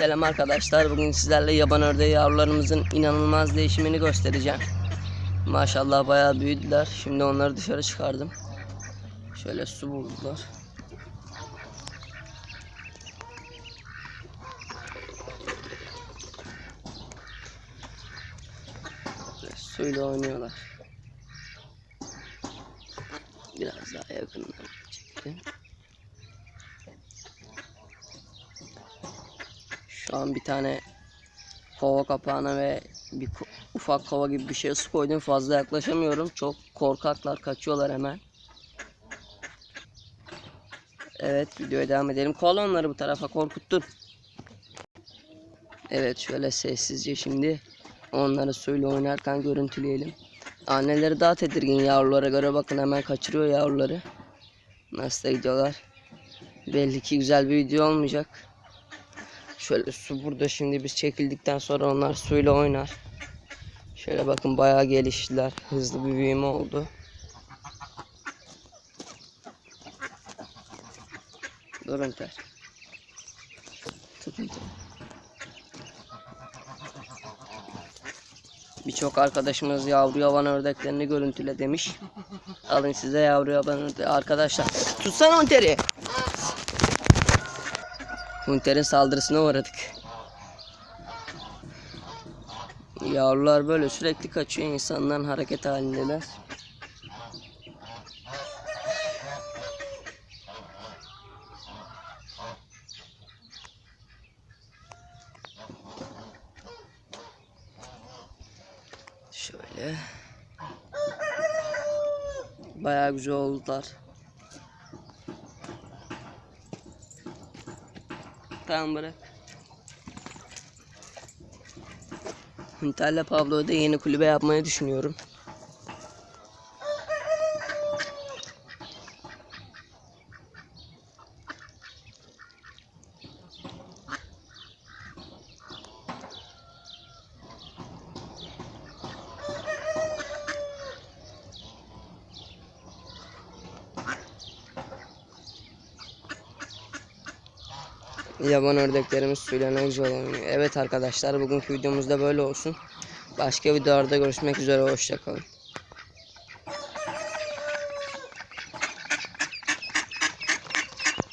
Selam arkadaşlar. Bugün sizlerle yaban ördeği yavrularımızın inanılmaz değişimini göstereceğim. Maşallah bayağı büyüdüler. Şimdi onları dışarı çıkardım. Şöyle su buldular. Böyle Suyla oynuyorlar. Biraz daha yakından Şu an bir tane kova kapağına ve bir ufak kova gibi bir şey su koydum. Fazla yaklaşamıyorum. Çok korkaklar kaçıyorlar hemen. Evet videoya devam edelim. Kovala onları bu tarafa korkuttun. Evet şöyle sessizce şimdi onları suyla oynarken görüntüleyelim. Anneleri daha tedirgin yavrulara göre bakın hemen kaçırıyor yavruları. Nasıl gidiyorlar. Belli ki güzel bir video olmayacak. Şöyle su burada şimdi biz çekildikten sonra onlar suyla oynar. Şöyle bakın bayağı geliştiler. Hızlı bir büyüme oldu. Durun ter. Tutun ter. Birçok arkadaşımız yavru yaban ördeklerini görüntüle demiş. Alın size yavru yaban ördeği. Arkadaşlar tutsana Hunter'i. Hunter'in saldırısına uğradık. Yavrular böyle sürekli kaçıyor insandan hareket halindeler. Şöyle. Bayağı güzel oldular. Tamam bırak. Hunter'le Pablo'ya da yeni kulübe yapmayı düşünüyorum. Yaban ördeklerimiz suyla güzel oynuyor. Evet arkadaşlar bugünkü videomuz da böyle olsun. Başka videolarda görüşmek üzere. Hoşçakalın.